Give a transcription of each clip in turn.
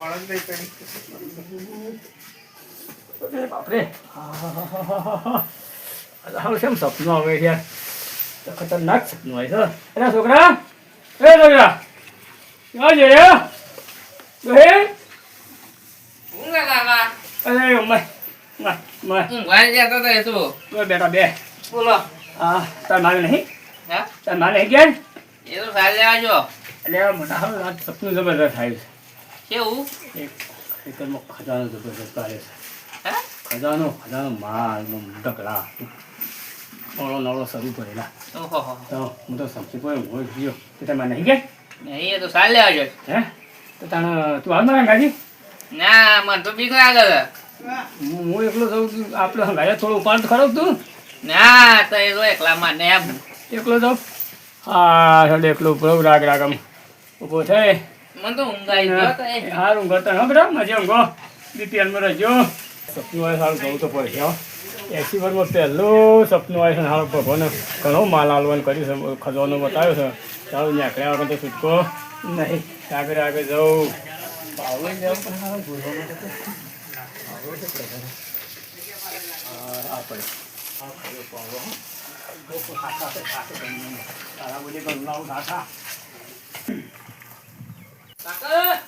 અરે બાપરે હાલ કેમ સપનું આવે છે યાર તો ખતરનાક સપનું આવે છે અરે છોકરા એ છોકરા ક્યાં છે રે હે ઊંઘે કાકા અરે મય મય મય ઊંઘવા જતો તો એ તું બે બેટા બે બોલો આ તાર મારે નહીં હા તાર મારે નહીં ગયા એ તો સારી આવજો એટલે આ મોટા હાલ આ સપનું જબરદસ્ત થાય કેવું એક ખેતરમાં ખજાનો જબરજસ્ત કાઢે છે. હે? ખજાનો ખજાનો માલ ઢગલા. નવળો નવળો શરૂ કરેલા. તો હું તો સમજી પડ્યો હું ગયો તે તમે નહીં ગયા? નહીં એ તો સારી આવજો હે? તો તાણે તું આવ મારા ગાડી? ના મને તો બીક લાગે હું હું એકલો જાઉં આપણે ગાયા થોડો ઉપાડ ખરો તું? ના તો એ તો એકલા માં ને એકલો જાઉં? હા એકલો ઊભો રાગ રાગમ ઊભો થાય. મને તો ઊંઘ આવી ગયો મજા ઊંઘો બીપીએલમાં રહેજો સપનું આવે સારું કહું તો પડે હો એસી વર્ષમાં પહેલું સપનું આવે છે સારું ભગવાને ઘણો માલ હાલવાનું કર્યું છે ખજવાનો બતાવ્યો છે સારું નીકળ્યા વગર તો છૂટકો નહીં આગળ આગળ જવું પાવલે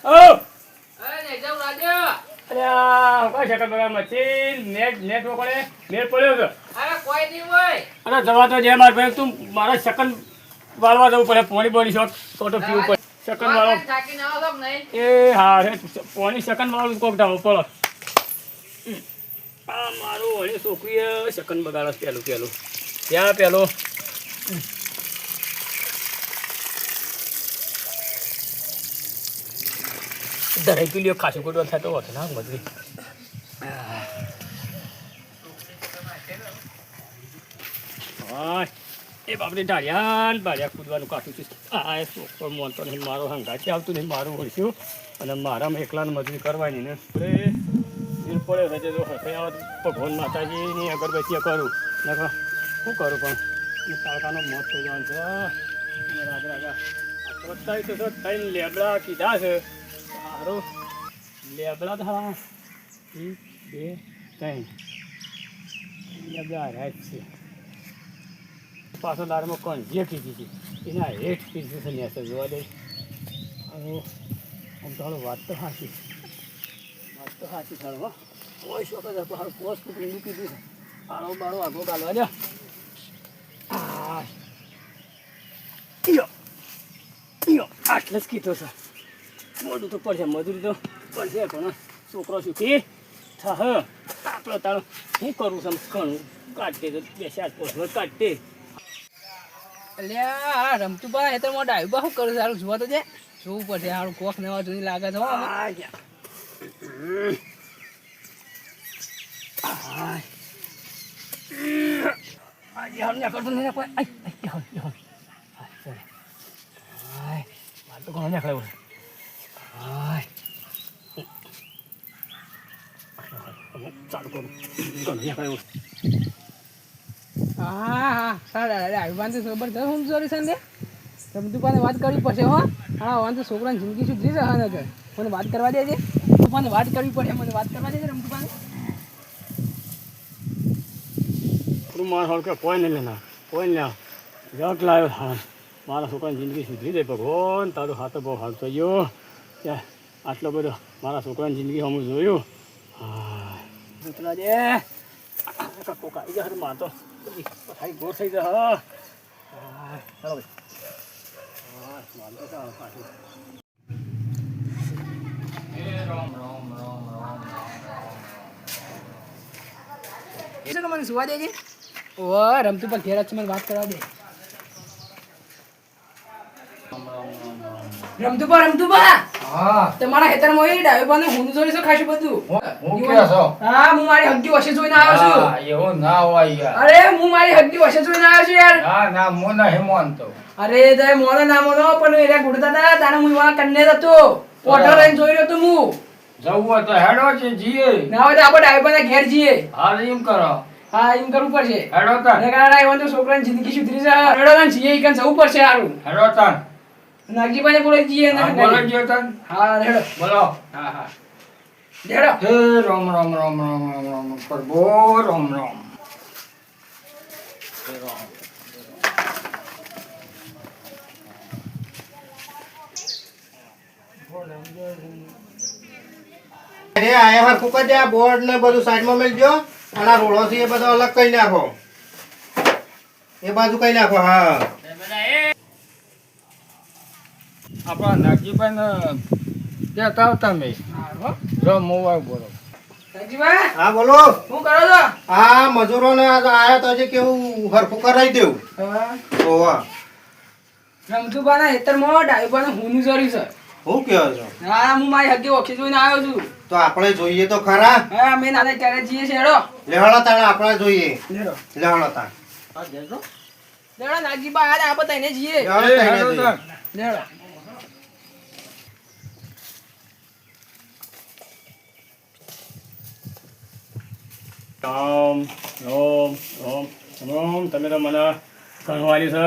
ઓ! અરે જવા તો જે માર ભાઈ તું મારા શકન વાળવા જવું પડે પોણી બોડી શોટ ફોટો પીવું પડે સેકન્ડ વાળો. એ હા રે પોણી સેકન્ડ વાળું કોક ધાવો પડો આ મારું વળી છોકરીએ સેકન્ડ બગાડો પેલું પહેલું ત્યાં પહેલો દરેક પીલીઓ ખાસું થાય તો હોતો ના મજરી એ બાપરે ઢાળિયા બાળિયા કૂદવાનું કાઠું છે આ છોકરો મોનતો નહીં મારો હંગાથી આવતું નહીં મારું ઓળખ્યું અને મારામાં એકલાને મજૂરી કરવાની ને અરે દિલ પડે રજે તો હશે ભગવાન માતાજીની અગરબત્તી કરું નકર શું કરું પણ એ તાળકાનો મોત થઈ જવાનું છે રાગ રાગા તો લેબડા કીધા છે સારું. લેબડા તો એક, બે, ત્રણ. લેબડા રાત છે. પાછો દારમાં કોણ જે કીધી હતી એના હેઠ કીધી છે ને જોવા દે. હવે આમ તો વાત તો સાચી. વાત તો સાચી થાળો કોઈ શોખ જ હતો હારું પોસ્ટ કુટુંબ કીધું છે. આળો બારો આગો ગાલવા દે. આટલે જ કીધો છે. મોડું તો પડશે મજૂરી તો પડશે પણ છોકરો સુખી થહ આપણો તારો શું કરું છે ઘણું. કાઢતે તો બે ચાર પોસ્ટ કાઢતે અલ્યા રમતું બા એ તો મોટા આવ્યું બા શું કરું સારું જોવા તો છે જોવું પડશે. સારું કોક નવા જોઈ લાગે તો. આજે હાલ કરતો નહીં કોઈ. આઈ તો ઘણો નીકળ્યો છે. આય. ચાલુ કરું છે. હા હા સારા અરે આવ્યું તો છે હું સોરી સંદે રમતું પાને વાત કરવી પડશે હો હા વાંધો છોકરાની જિંદગી સુધરી છે હા નગર મને વાત કરવા દેજે તું પાને વાત કરવી પડે મને વાત કરવા દેજે રમતું પાસે મારા હાલ કે કોઈ નહીં લેના કોઈ નહીં જગ લાવ્યો હા મારા છોકરાની જિંદગી સુધરી દે ભગવાન તારો હાથ બહુ હાલ થઈ ગયો કે આટલો બધો મારા છોકરાની જિંદગી હું જોયું હા ઉતરા દે કોક આવી જાય માર તો પથારી ગોળ થઈ જાય હા હા, ચાલો ભાઈ હા માર તો ચાલો પાછું એ શું કે મને સુવા દેજે ઓ રમતું પર ઘેર જ છે, મને વાત કરવા દે રમતું પર રમતું પર હા. તમારા ખેતરમાં એ ડાયો હું જોઈ છો ખાશું બધું? હું છો? હા હું મારી હગી વશે જોઈને આવ્યો છું. હા, ના હોય યાર. અરે હું મારી હગી વશે જોઈને આવ્યો છું યાર. ના ના હું નહીં માનતો અરે તમે મોનો ના મોનો પણ એરા ગુડતા હતા તાણે હું એવા કન્ને હતો. પોટર લઈને જોઈ રહ્યો તો હું. જવું તો હેડો છે જીએ ના હોય તો આપણે ઘેર જઈએ. હાલ એમ કરો. હા એમ કરવું પડશે. હેડો તાન. અને કારણ તો છોકરાની જિંદગી સુધરી ઈ જવું પડશે હારું. હેડો તાન. નાગજીભાઈને બોલાવી જઈએ ને. હા, બોલો જો તન. હા રેડો. બોલો. હા હા. રેડો. હે રામ રામ રામ રામ રામ રામ. પ્રભુ રામ રામ રામ. અરે આયા હરખું કરી દે આ બોર્ડ ને બધું સાઈડમાં મેલજો. અને આ રોડો થી એ બધો અલગ કરી નાખો. એ બાજુ કરી નાખો હા. આપણા નાગજીભાઈ ને કહેતા આવતા મેં હો. જો મોબાઈલ બોલો. હા બોલો. શું કરો છો? આ મજૂરોને આ આયા તો હજી કેવું હરખું કરાવી દેવું. હા. ઓવા રમતુભાના હેતરમાં ડાયુભાને હુંનું કર્યું છે. હું કહો છો? હા હું મારી હગી ઓખી જોઈને આવ્યો છું. તો આપણે જોઈએ તો ખરા? હા અમે નાના ત્યારે જઈએ છીએ હેડો. લેવાડો તાણે આપણે જોઈએ. લેવાડો તાણ. લેડો નાગજીભાઈ હારે આ બતાવીને જઈએ. લેવાડો એ તાણે. હેડો જોઈએ. તન. લેડો રામ ઓમ ઓમ ઓમ તમે તો મને કહેવાની છે.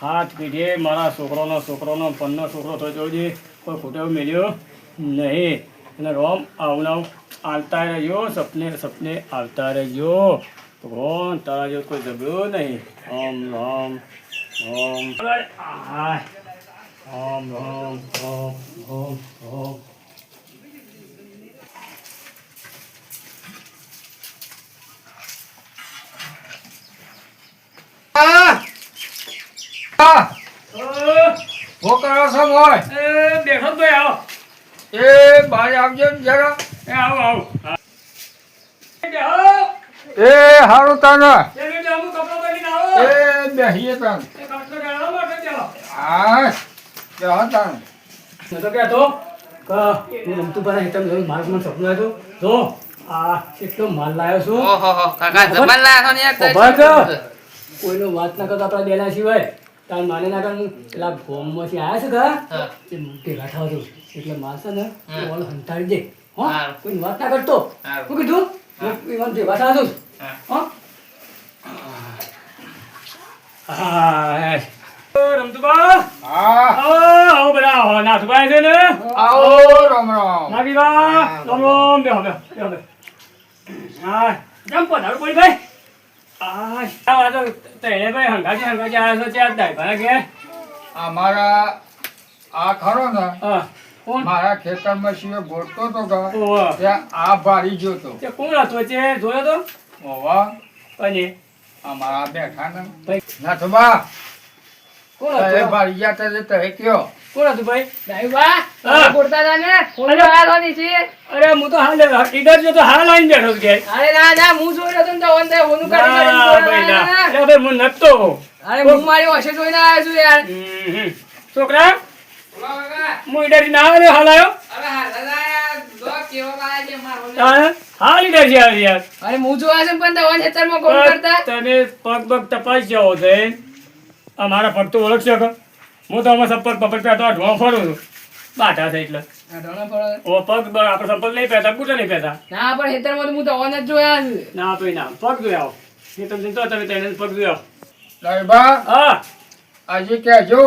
હાથ પીઠે મારા છોકરોનો છોકરોનો, પન્નો છોકરો થયો જોજે કોઈ ખોટો મેળ્યો નહીં. અને રોમ આવું આવતા રહ્યો સપને સપને આવતા રહ્યો ભગવાન, તારા જેવો કોઈ ઝઘડો નહીં. ઓમ રામ ઓમ આય. રામ ઓમ ઓમ રામ રામ આ, આ, શું કરો છો મોય? એ બેઠો ભાઈ આવો. એ બહાર આવજો ને જરા. એ આવો આવો. એ હારું તને. એ બેહીએ તન. હા બેહો તન. તો કે તું રમતું પાછા હેઠળ જોઈને મારું મને સપનું આવ્યું. હતું. જો આ કેટલો માલ લાવ્યો છું. ખબર? છે? કોઈનો વાત ના કરતો આપણા બેના સિવાય. તાર માને ના કર પેલા ફોર્મમાંથી આવ્યા છે કે તે ભેગા થાવ છું. એટલે માલ ને ઓલો હંતાડી દે. હો? કોઈ વાત ના કરતો. હું કીધું? હું. ઈવન ભેગા થાવ છું. હો. રમતુબા હા. આવો આવો બધા. આવો છે ને? આવો રામ રામ. નાગીબા રામ રામ. બેહો બેહો બેહો બેહો. હા. જમ પધારો કોઈ ભાઈ અમારા આ ખરો ને? મારા ખેતરમાં શિવે ગોઠતો તો ત્યાં આ ભારી જોતો તે. કોણ હતો? વચ્ચે જોયો તો? ઓવા અને? અમારા બેઠા ને નાથબા કોણ ભારી ગયા તે તે કયો? કોણ હતું ભાઈ? ડાયુભા હા. હતા ને. ફોન આવ્યો નીચે અરે હું તો હાલ ઈડર જો તો હાલ આવીને બેઠો છું. અરે ના ના હું જોઈ રહ્યો તો ઓન તે હોનું કાઢી ભાઈ ના. કાઢી અરે ભાઈ હું નતો. અરે હું મારી હોશે જોઈને આવ્યો છું યાર. હમ, હમ. છોકરા હું ઈડર ના આવે હાલ આવ્યો અરે છે હાલ યાર. અરે હું જોવા છે પણ તવન ખેતરમાં કોણ કરતા? તમે પગ પગ તપાસ જાઓ છે. આ મારા પગ તો ઓળખશો કે હું તો અમે સપક પપટ પહેરતો ઢોં ફરું છું. બાટા છે એટલે. ઓ પગ આપણે સંપલ નહીં પહેરતા બૂટા નહીં પહેરતા. ના પણ હેતરમાં તો હું તવન જ જોયા છે. ના ભાઈ ના પગ જોયા આવો. એ તમે ચિંતા તમે તેને પગ જોયા સાહેબા હા. આજે કહેજો.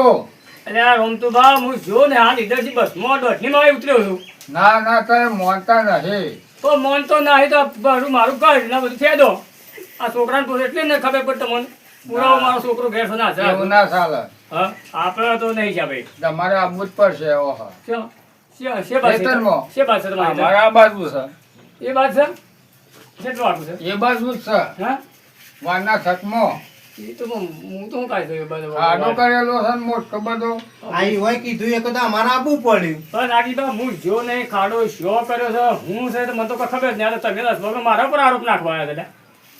એટલે આ તો બા હું જો ને આ લીધરથી બસમાં દોઢની મારે ઉતર્યો છું. ના ના તમે મોનતા નહીં. તો મોન તો ના તો મારું મારું કાઢ ના બધું ફેદો. આ છોકરાને પૂછે એટલે ને ખબર પડે તમને. પુરાવો મારો છોકરો ઘેર છે ના. એવું ના ચાલે. હા? આપણે તો નહીં છે ભાઈ. તમારે આબુ જ પડશે ઓહો. શું શું શું છે બાત છે તમારી બાજુ છે. એ બાત છે? કેટલું આટલું છે? એ બાજુ જ છે. હા? વારના છકમાં એ તો હું હું તો દઉં એ કરેલો છે મોટો બધો આ ઈવોય કીધું એ કદા અમારે આપવું પડ્યું. પણ આગી બા હું જો નહીં ખાડો શો કર્યો છે હું છે તો મને તો કઈ ખબર જ નહીં. આ તો તમે દસ વગર મારા પર આરોપ નાખવા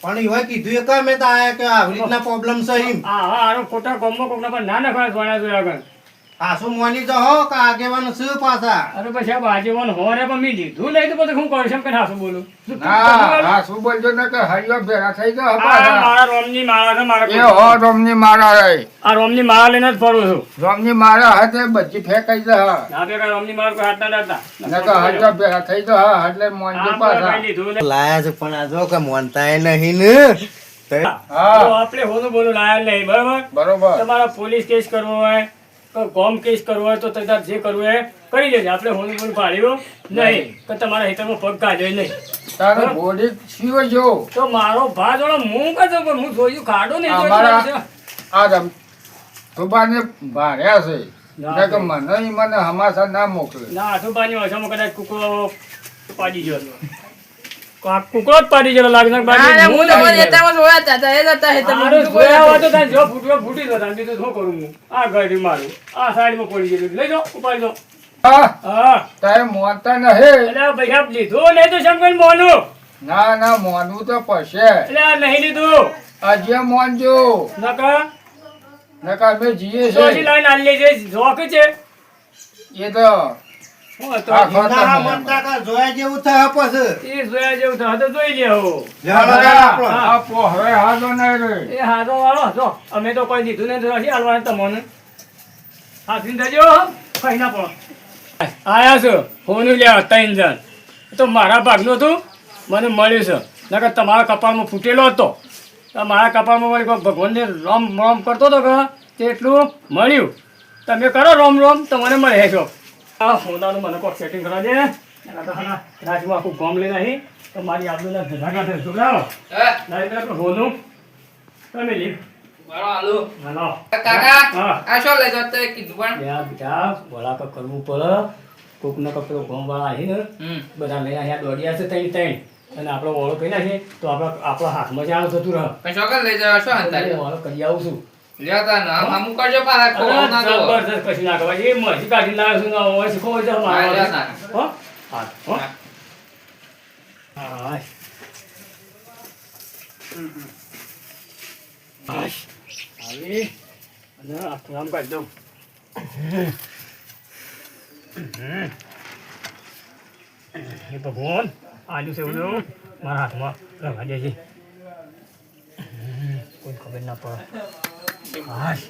પણ ઈવોય કીધું એ કે અમે તો આયા કે આવી રીતના પ્રોબ્લેમ છે એમ. આ હા આરોપ ખોટા ગમો કોકના પર ના નાખવા ભણ્યા આગળ પાછું મોની તો કે આગેવાનું શું પાછા? અરે પછી આ બાજુવાન હોરે પણ મેં લીધું નહીં તો પછી હું કરું છું? કે હાસું બોલું. ના હા બોલજો ને કે હરિયો ભેગા થઈ ગયો પાછા. મારા રોમની માળા છે એ મારા હો રોમની મારા રે. આ રોમની માળા લઈને જ ફરું છું. રોમની મારા હાથે બધી ફેંકાઈ દે હા ના ભેગા રોમની મારા કોઈ હાથ ના ને કે હરિયો ભેગા થઈ ગયો હા એટલે મોનજો પાછા. ભાઈ લીધું નહીં. લાયા છે પણ આ જો કે મોનતા નહીં ને. તે હા. તો આપણે હોનું બોલું લાયા નહીં બરાબર? બરોબર. તમારા પોલીસ કેસ કરવો હોય કે ગોમ કેસ કરવો હોય તો તાર જે કરવું એ કરી લેજે. આપણે હોનું પણ પાડ્યું નહીં. તો તમારા હિતમાં પગ કાઢે નહીં. તારો બોડી છીઓ જો તો મારો ભા જોડો હું કહેતો પણ હું જોયું કાઢો નહીં અમારા-. આ રમ સુબાને ભાર્યા છે. કે મને મને હમાસા ના મોકલે. ના તુબાની ઓછામાં કદાચ કૂકડો પાડી ગયો કૂકડો જ પાડી ગયેલો લાગે. બાકી હું તો. હેતામાં જોયા હતા, એ જતા હતા કોઈ જોયા હોય તો તારે જો ફૂટવા ફૂટી જતા બીજું શું કરું હું? આ ગાડી મારું આ સાઈડમાં પડી ગયેલું લઈ જાઓ ઉપાડી હા હા. તારે મોનતા નહે એટલે આ પૈસા લીધું નહીં તો શંકર મોનું ના ના મોનવું તો પડશે. એટલે આ નહીં લીધું. આજે મોનજો નકા? નકા અમે જીએ છે લાઈન આલી છે જોક છે? એ તો અમે તો કોઈ દીધું નથી હાલવાનું તમને હાથી જજો કઈ ના પણ આયા છો ફોન લ્યા ત્રણ જણ. તો મારા ભાગનું હતું. મને મળ્યું છે. નકર તમારા કપાળમાં ફૂટેલો હતો. મારા કપાળમાં વળી કોઈ ભગવાનને રોમ રોમ કરતો હતો કે એટલું મળ્યું. તમે કરો રોમ રોમ તો મને મળે છો. આ હોનાનું મને કોક સેટિંગ કરવા દે? એના તો રાજમાં આખું ગોમ લઈને આવી તો મારી આબરૂના ભેગા કાઢે છોકરાઓ નહીં તો હોનું. તમે લી. વળા કરવું પડે કોક ને કોક પેલો ગોમવાળા આવીને હમ. બધા લઈને અહીંયા દોડ્યા છે ત્રણ ત્રણ. અને આપણો ઓળો કરી નાખીએ તો આપણા આપણા હાથમાં જ આવે થતું રહે. લઈ જાઓ, શું કરી આવું છું. લ્યો તાન, હમ- હમું કરજો પાછા, ખોવાવું ના દો. જબરજસ્ત કશું ના કહેવાય એ મરજી કાઢી લાવ્યો છું ને હવે શીખો હોય તો હા. હો? હા હો. આવી. અને આખું આમ દઉં. હે ભગવાન આજુ છે એવું મારા હાથમાં રવા દે છે કોઈ ખબર ના પડે. હાશ